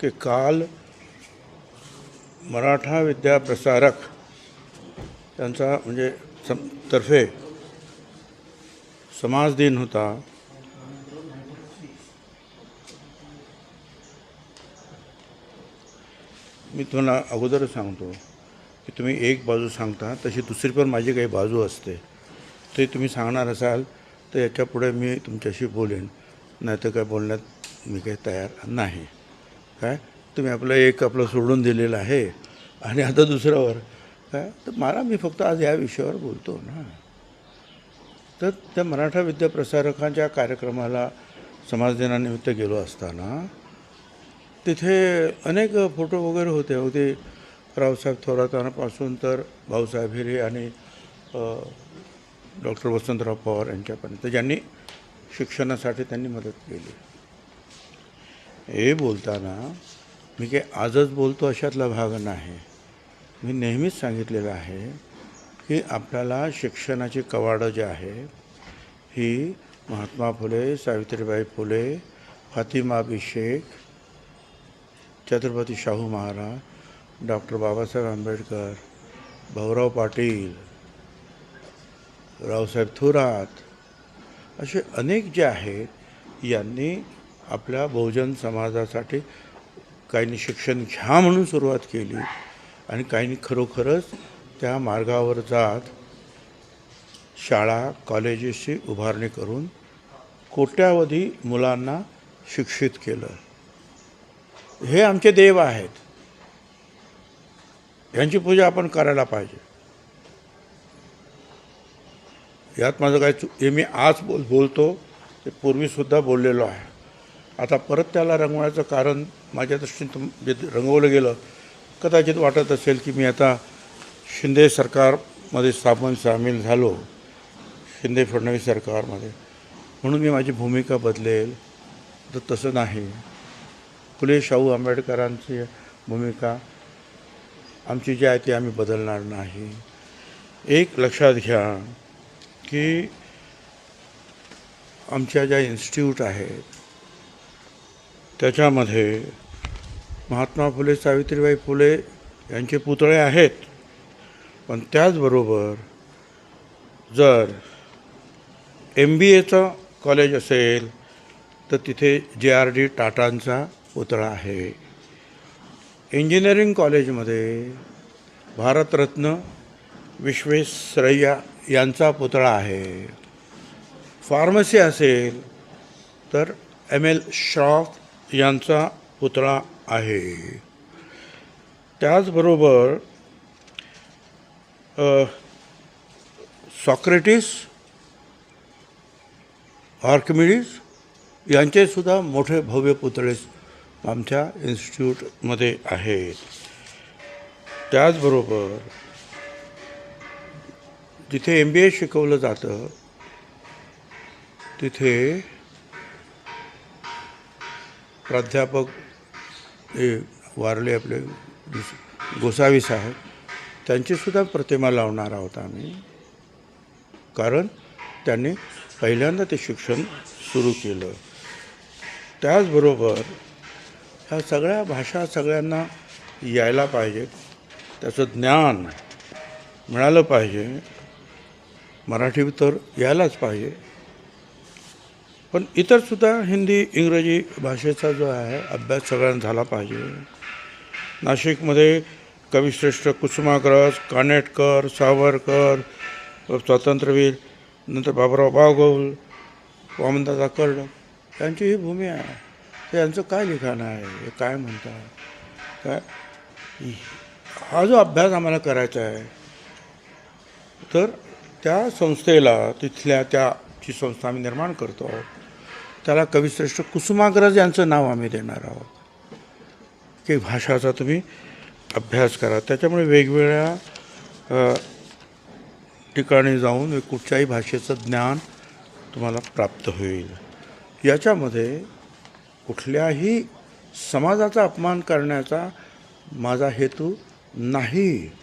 की काल मराठा विद्या प्रसारक त्यांचा म्हणजे सम तर्फे समाज दिन होता. मी तुम्हाला अगोदरच सांगतो की तुम्ही एक बाजू सांगता तशी दुसरी पण माझी काही बाजू असते. ते तुम्ही सांगणार असाल तर याच्यापुढे मी तुमच्याशी बोलेन. नाही तर काय बोलण्यात मी काही तयार नाही. काय तुम्ही आपलं एक आपलं सोडून दिलेलं आहे. आणि आता दुसऱ्यावर काय तर मला मी फक्त आज या विषयावर बोलतो ना. तर त्या मराठा विद्या प्रसारकांच्या कार्यक्रमाला समाज दिनानिमित्त गेलो असताना तिथे अनेक फोटो वगैरे होते. होते रावसाहेब थोरातांपासून तर भाऊसाहेब हिरे आणि डॉक्टर वसंतराव पवार यांच्यापर्यंत ज्यांनी शिक्षणासाठी त्यांनी मदत केली. हे बोलताना मी काही आजच बोलतो अशातला भाग नाही. मी नेहमीच सांगितलेलं आहे की आपल्याला शिक्षणाची कवाडं जी आहे ही महात्मा फुले सावित्रीबाई फुले फातिमा अभिषेक छत्रपती शाहू महाराज डॉक्टर बाबासाहेब आंबेडकर भाऊराव पाटील रावसाहेब थोरात असे अनेक जे आहेत यांनी आपल्या बहुजन समाजासाठी काहींनी शिक्षण घ्या म्हणून सुरुवात केली आणि काहींनी खरोखरच त्या मार्गावर जात शाळा कॉलेजेसची उभारणी करून कोट्यावधी मुलांना शिक्षित केलं. हे आमचे देव आहेत. यांची पूजा आपण करायला पाहिजे. यात माझं काय चुक हे मी आज बोल बोलतो ते पूर्वीसुद्धा बोललेलो आहे. आता परत त्याला रंगवण्याचं कारण माझ्या दृष्टीने तुम जे रंगवलं गेलं कदाचित वाटत असेल की मी आता शिंदे सरकारमध्ये स्थापन सामील झालो शिंदे फडणवीस सरकारमध्ये. म्हणून मी माझी भूमिका बदलेल तर तसं नाही. फुले शाहू आंबेडकरांची भूमिका आमची जी आहे ती आम्ही बदलणार नाही. एक लक्षात घ्या की आमच्या ज्या इन्स्टिट्यूट आहेत त्याच्यामध्ये महात्मा फुले सावित्रीबाई फुले यांचे पुतळे आहेत. पण त्याचबरोबर जर एम बी एचं कॉलेज असेल तर तिथे जे आर डी टाटांचा पुतळा आहे. इंजिनिअरिंग कॉलेजमध्ये भारतरत्न विश्वेश्वरय्या यांचा पुतळा आहे. फार्मसी असेल तर एम एल श्रॉफ यांचा पुतळा आहे. त्याचबरोबर सॉक्रेटिस आर्किमिडीज यांचेसुद्धा मोठे भव्य पुतळे आमच्या इन्स्टिट्यूटमध्ये आहेत. त्याचबरोबर जिथे एम बी ए शिकवलं जातं तिथे प्राध्यापक हे वारले आपले गोसावी साहेब त्यांचीसुद्धा प्रतिमा लावणार आहोत आम्ही. कारण त्यांनी पहिल्यांदा ते शिक्षण सुरू केलं. त्याचबरोबर ह्या सगळ्या भाषा सगळ्यांना यायला पाहिजे त्याचं ज्ञान मिळालं पाहिजे. मराठी तर यायलाच पाहिजे. पण इतरसुद्धा हिंदी इंग्रजी भाषेचा जो आहे अभ्यास सगळ्यांना झाला पाहिजे. नाशिकमध्ये कविश्रेष्ठ कुसुमाग्रज कानेटकर सावरकर स्वातंत्र्यवीर नंतर बाबुराव बागोल वामनदादा कर्ण यांची ही भूमी आहे. तर यांचं काय लिखाण आहे? हे काय म्हणतात? काय? हा जो अभ्यास आम्हाला करायचा आहे तर त्या संस्थेला तिथल्या त्या जी संस्था आम्ही निर्माण करतो आहोत त्याला कविश्रेष्ठ कुसुमाग्रज यांचं नाव आम्ही देणार आहोत. की भाषाचा तुम्ही अभ्यास करा. त्याच्यामुळे वेगवेगळ्या ठिकाणी जाऊन कुठच्याही भाषेचं ज्ञान तुम्हाला प्राप्त होईल. याच्यामध्ये कुठल्याही समाजाचा अपमान करण्याचा माझा हेतू नाही.